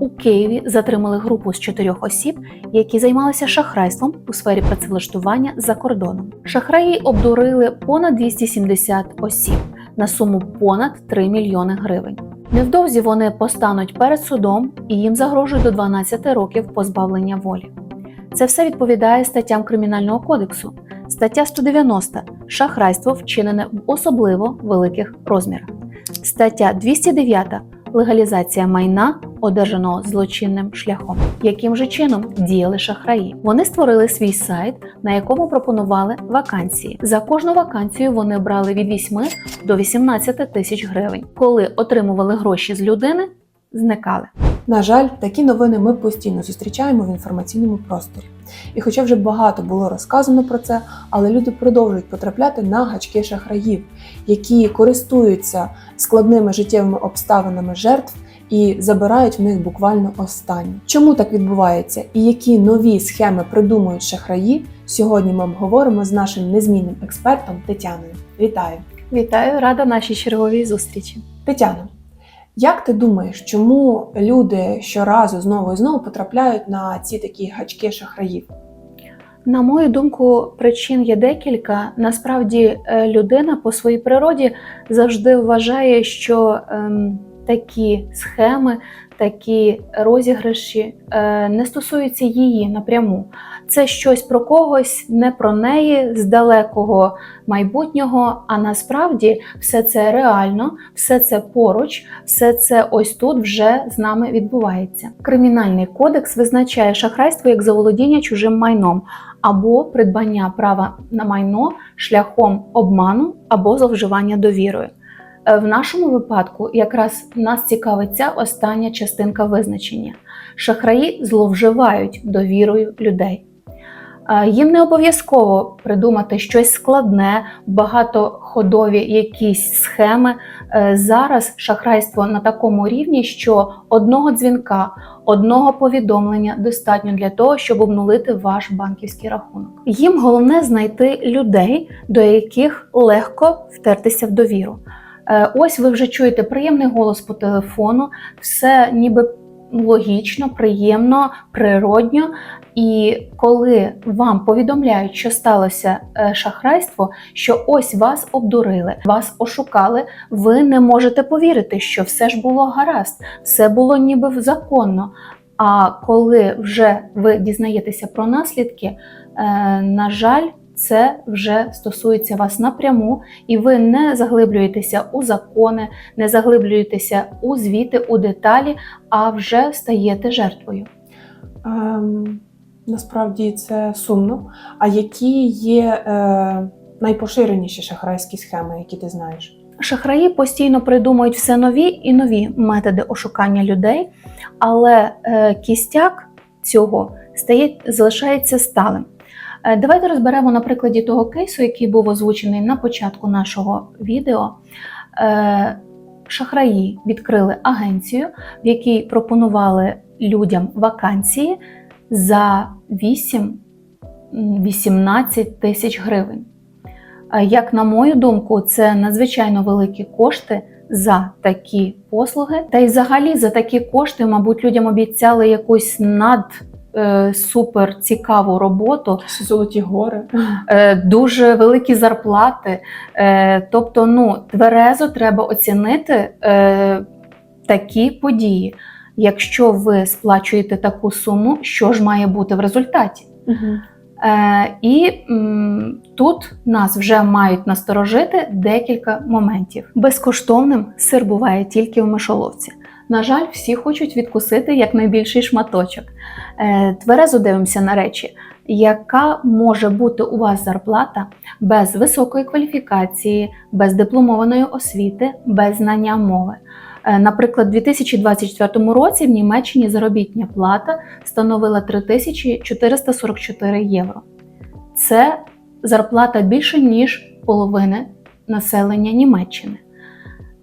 У Києві затримали групу з чотирьох осіб, які займалися шахрайством у сфері працевлаштування за кордоном. Шахраї обдурили понад 270 осіб на суму понад 3 мільйони гривень. Невдовзі вони постануть перед судом і їм загрожує до 12 років позбавлення волі. Це все відповідає статтям Кримінального кодексу. Стаття 190 шахрайство вчинене в особливо великих розмірах. Стаття 209 легалізація майна, одержаного злочинним шляхом. Яким же чином діяли шахраї? Вони створили свій сайт, на якому пропонували вакансії. За кожну вакансію вони брали від 8 до 18 тисяч гривень. Коли отримували гроші з людини, зникали. На жаль, такі новини ми постійно зустрічаємо в інформаційному просторі. І хоча вже багато було розказано про це, але люди продовжують потрапляти на гачки шахраїв, які користуються складними життєвими обставинами жертв і забирають в них буквально останнє. Чому так відбувається і які нові схеми придумують шахраї? Сьогодні ми обговоримо з нашим незмінним експертом Тетяною. Вітаю! Вітаю, рада нашій черговій зустрічі. Тетяно, як ти думаєш, чому люди щоразу знову і знову потрапляють на ці такі гачки шахраїв? На мою думку, причин є декілька. Насправді, е, людина по своїй природі завжди вважає, що ем, такі схеми, такі розіграші е, не стосуються її напряму. Це щось про когось, не про неї з далекого майбутнього. А насправді все це реально, все це поруч, все це ось тут вже з нами відбувається. Кримінальний кодекс визначає шахрайство як заволодіння чужим майном або придбання права на майно шляхом обману або зловживання довірою. Е, В нашому випадку якраз нас цікавить ця остання частинка визначення. Шахраї зловживають довірою людей. Е, Їм не обов'язково придумати щось складне, багатоходові якісь схеми. Е, Зараз шахрайство на такому рівні, що одного дзвінка, одного повідомлення достатньо для того, щоб обнулити ваш банківський рахунок. Їм головне знайти людей, до яких легко втертися в довіру. Е, Ось ви вже чуєте приємний голос по телефону, все ніби логічно, приємно, природньо. І коли вам повідомляють, що сталося е, шахрайство, що ось вас обдурили, вас ошукали, ви не можете повірити, що все ж було гаразд, все було ніби законно. А коли вже ви дізнаєтеся про наслідки, е, на жаль, це вже стосується вас напряму, і ви не заглиблюєтеся у закони, не заглиблюєтеся у звіти, у деталі, а вже стаєте жертвою. Ем, насправді це сумно. А які є е, найпоширеніші шахрайські схеми, які ти знаєш? Шахраї постійно придумують все нові і нові методи ошукання людей, але е, кістяк цього стає, залишається сталим. Е, Давайте розберемо на прикладі того кейсу, який був озвучений на початку нашого відео. Е, Шахраї відкрили агенцію, в якій пропонували людям вакансії за 8-18 тисяч гривень. Е, Як на мою думку, це надзвичайно великі кошти за такі послуги. Та й взагалі за такі кошти, мабуть, людям обіцяли якусь над супер цікаву роботу, золоті гори. е, дуже великі зарплати. Е, тобто, ну, тверезо треба оцінити е, такі події. Якщо ви сплачуєте таку суму, що ж має бути в результаті? Е, і м, тут нас вже мають насторожити декілька моментів. Безкоштовним сир буває тільки в мишоловці. На жаль, всі хочуть відкусити якнайбільший шматочок. Е, тверезо дивимося на речі, яка може бути у вас зарплата без високої кваліфікації, без дипломованої освіти, без знання мови. Е, Наприклад, у 2024 році в Німеччині заробітня плата становила 3444 євро. Це зарплата більше, ніж половини населення Німеччини.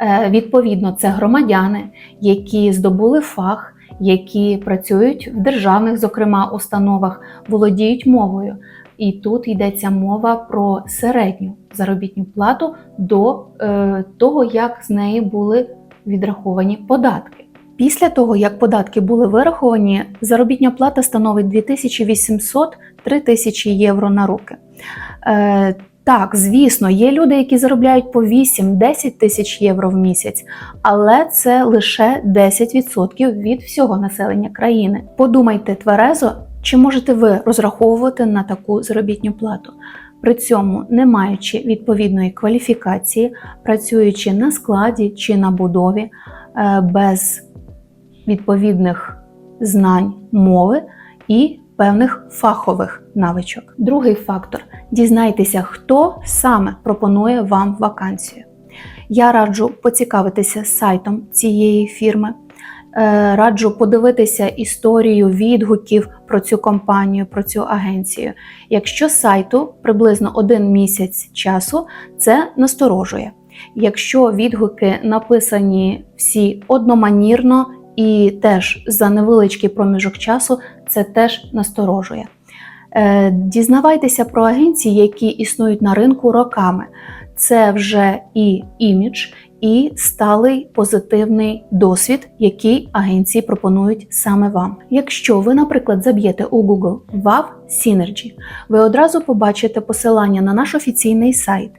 Е, Відповідно, це громадяни, які здобули фах, які працюють в державних, зокрема, установах, володіють мовою. І тут йдеться мова про середню заробітну плату до е, того, як з неї були відраховані податки. Після того, як податки були вираховані, заробітня плата становить 2800-3000 євро на руки. Е, так, звісно, є люди, які заробляють по 8-10 тисяч євро в місяць, але це лише 10% від всього населення країни. Подумайте тверезо, чи можете ви розраховувати на таку заробітну плату. При цьому, не маючи відповідної кваліфікації, працюючи на складі чи на будові, е, без відповідних знань мови і певних фахових навичок. Другий фактор дізнайтеся, хто саме пропонує вам вакансію. Я раджу поцікавитися сайтом цієї фірми. Е, Раджу подивитися історію відгуків про цю компанію, про цю агенцію. Якщо сайту приблизно один місяць часу, це насторожує. Якщо відгуки написані всі одноманірно і теж за невеличкий проміжок часу, це теж насторожує. Е, Дізнавайтеся про агенції, які існують на ринку роками. Це вже і імідж, і сталий позитивний досвід, який агенції пропонують саме вам. Якщо ви, наприклад, заб'єте у Google WAV Synergy, ви одразу побачите посилання на наш офіційний сайт,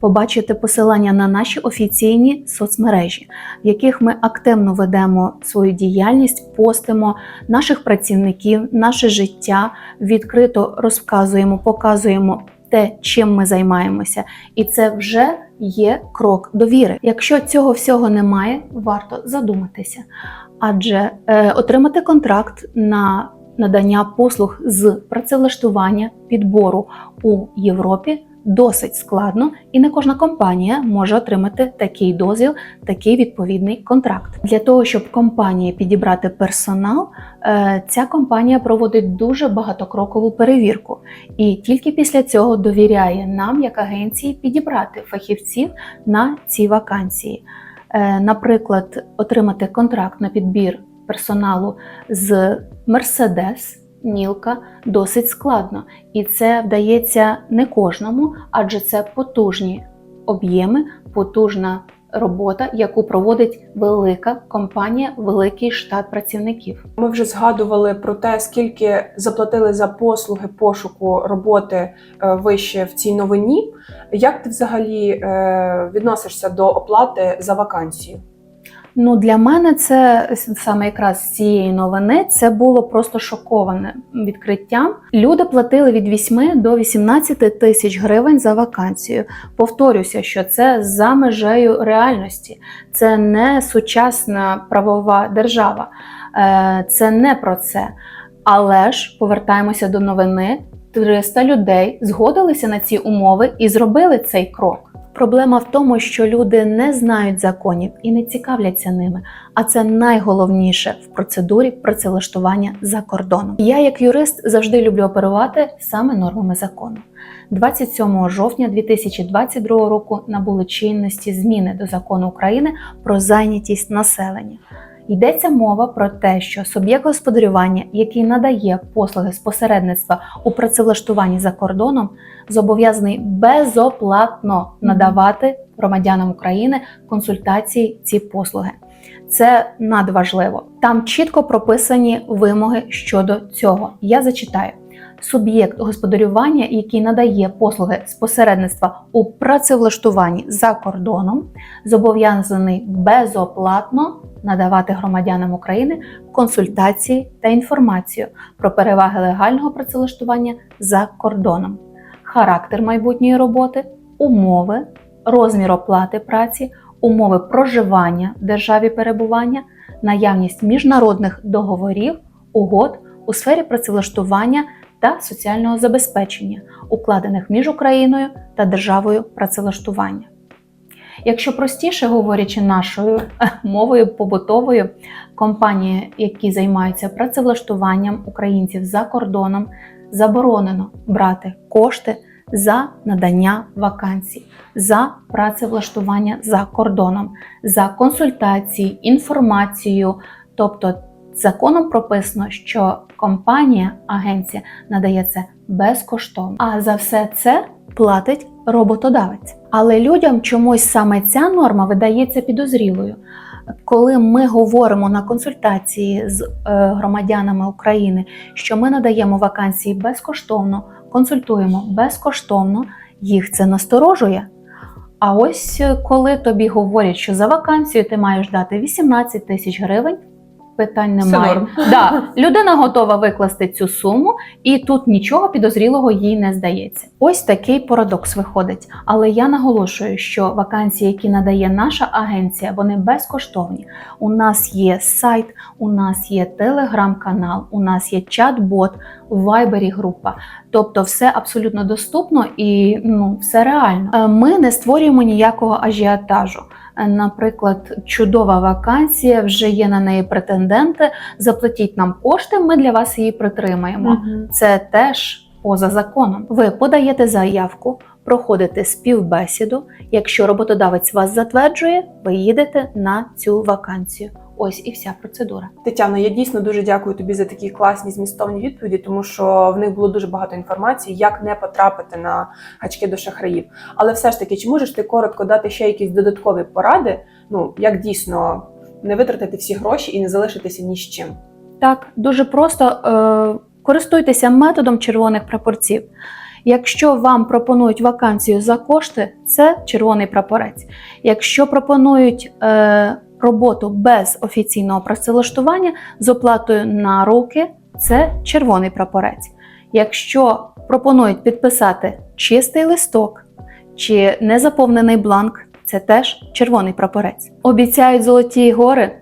побачите посилання на наші офіційні соцмережі, в яких ми активно ведемо свою діяльність, постимо наших працівників, наше життя, відкрито розказуємо, показуємо те, чим ми займаємося, і це вже є крок довіри. Якщо цього всього немає, варто задуматися, адже е, отримати контракт на надання послуг з працевлаштування підбору у Європі. Досить складно, і не кожна компанія може отримати такий дозвіл, такий відповідний контракт. Для того щоб компанії підібрати персонал, е, ця компанія проводить дуже багатокрокову перевірку, і тільки після цього довіряє нам, як агенції, підібрати фахівців на ці вакансії. Е, Наприклад, отримати контракт на підбір персоналу з Mercedes, Нілка досить складно, і це вдається не кожному, адже це потужні об'єми, потужна робота, яку проводить велика компанія, великий штат працівників. Ми вже згадували про те, скільки заплатили за послуги пошуку роботи е, вище в цій новині. Як ти взагалі е, відносишся до оплати за вакансію? Ну, для мене це саме якраз з цієї новини це було просто шоковане відкриттям. Люди платили від 8 до 18 тисяч гривень за вакансію. Повторюся, що це за межею реальності, це не сучасна правова держава, Е, це не про це. Але ж повертаємося до новини. 300 людей згодилися на ці умови і зробили цей крок. Проблема в тому, що люди не знають законів і не цікавляться ними, а це найголовніше в процедурі працевлаштування за кордоном. Я, як юрист, завжди люблю оперувати саме нормами закону. 27 жовтня 2022 року набули чинності зміни до закону України про зайнятість населення. Йдеться мова про те, що суб'єкт господарювання, який надає послуги з посередництва у працевлаштуванні за кордоном, зобов'язаний безоплатно надавати громадянам України консультації ці послуги. Це надважливо. Там чітко прописані вимоги щодо цього. Я зачитаю. Суб'єкт господарювання, який надає послуги з посередництва у працевлаштуванні за кордоном, зобов'язаний безоплатно надавати громадянам України консультації та інформацію про переваги легального працевлаштування за кордоном, характер майбутньої роботи, умови, розмір оплати праці, умови проживання в державі перебування, наявність міжнародних договорів, угод у сфері працевлаштування та соціального забезпечення, укладених між Україною та державою працевлаштування. Якщо простіше говорячи нашою е, мовою побутовою, компанії, які займаються працевлаштуванням українців за кордоном, заборонено брати кошти за надання вакансій, за працевлаштування за кордоном, за консультації, інформацію. Тобто законом прописано, що компанія, агенція надає це безкоштовно, а за все це платить роботодавець. Але людям чомусь саме ця норма видається підозрілою. Коли ми говоримо на консультації з е, громадянами України, що ми надаємо вакансії безкоштовно, консультуємо безкоштовно, їх це насторожує. А ось е, коли тобі говорять, що за вакансію ти маєш дати 18 тисяч гривень, питань немає. Да, людина готова викласти цю суму, і тут нічого підозрілого їй не здається. Ось такий парадокс виходить. Але я наголошую, що вакансії, які надає наша агенція, вони безкоштовні. У нас є сайт, у нас є телеграм-канал, у нас є чат-бот, у вайбері група. Тобто, все абсолютно доступно і ну все реально. Е, Ми не створюємо ніякого ажіотажу. Наприклад, чудова вакансія, вже є на неї претенденти. Заплатіть нам кошти, ми для вас її притримаємо. Угу. Це теж поза законом. Ви подаєте заявку, проходите співбесіду. Якщо роботодавець вас затверджує, ви їдете на цю вакансію. Ось і вся процедура. Тетяно, я дійсно дуже дякую тобі за такі класні змістовні відповіді, тому що в них було дуже багато інформації, як не потрапити на гачки до шахраїв. Але все ж таки, чи можеш ти коротко дати ще якісь додаткові поради? Ну як дійсно не витратити всі гроші і не залишитися ні з чим? Так, дуже просто е, користуйтеся методом червоних прапорців. Якщо вам пропонують вакансію за кошти, це червоний прапорець. Якщо пропонують е, роботу без офіційного працевлаштування з оплатою на руки, це червоний прапорець. Якщо пропонують підписати чистий листок чи незаповнений бланк, це теж червоний прапорець. Обіцяють золоті гори,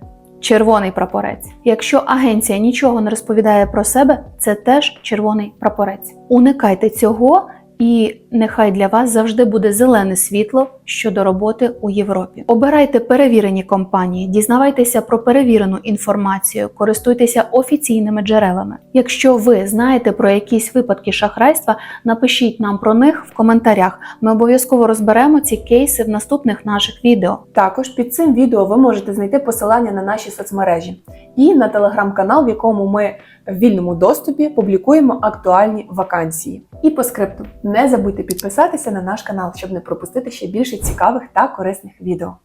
червоний прапорець. Якщо агенція нічого не розповідає про себе, це теж червоний прапорець. Уникайте цього, і нехай для вас завжди буде зелене світло щодо роботи у Європі. Обирайте перевірені компанії, дізнавайтеся про перевірену інформацію, користуйтеся офіційними джерелами. Якщо ви знаєте про якісь випадки шахрайства, напишіть нам про них в коментарях. Ми обов'язково розберемо ці кейси в наступних наших відео. Також під цим відео ви можете знайти посилання на наші соцмережі і на телеграм-канал, в якому ми в вільному доступі публікуємо актуальні вакансії. І по скрипту не забудьте підписатися на наш канал, щоб не пропустити ще більше цікавих та корисних відео.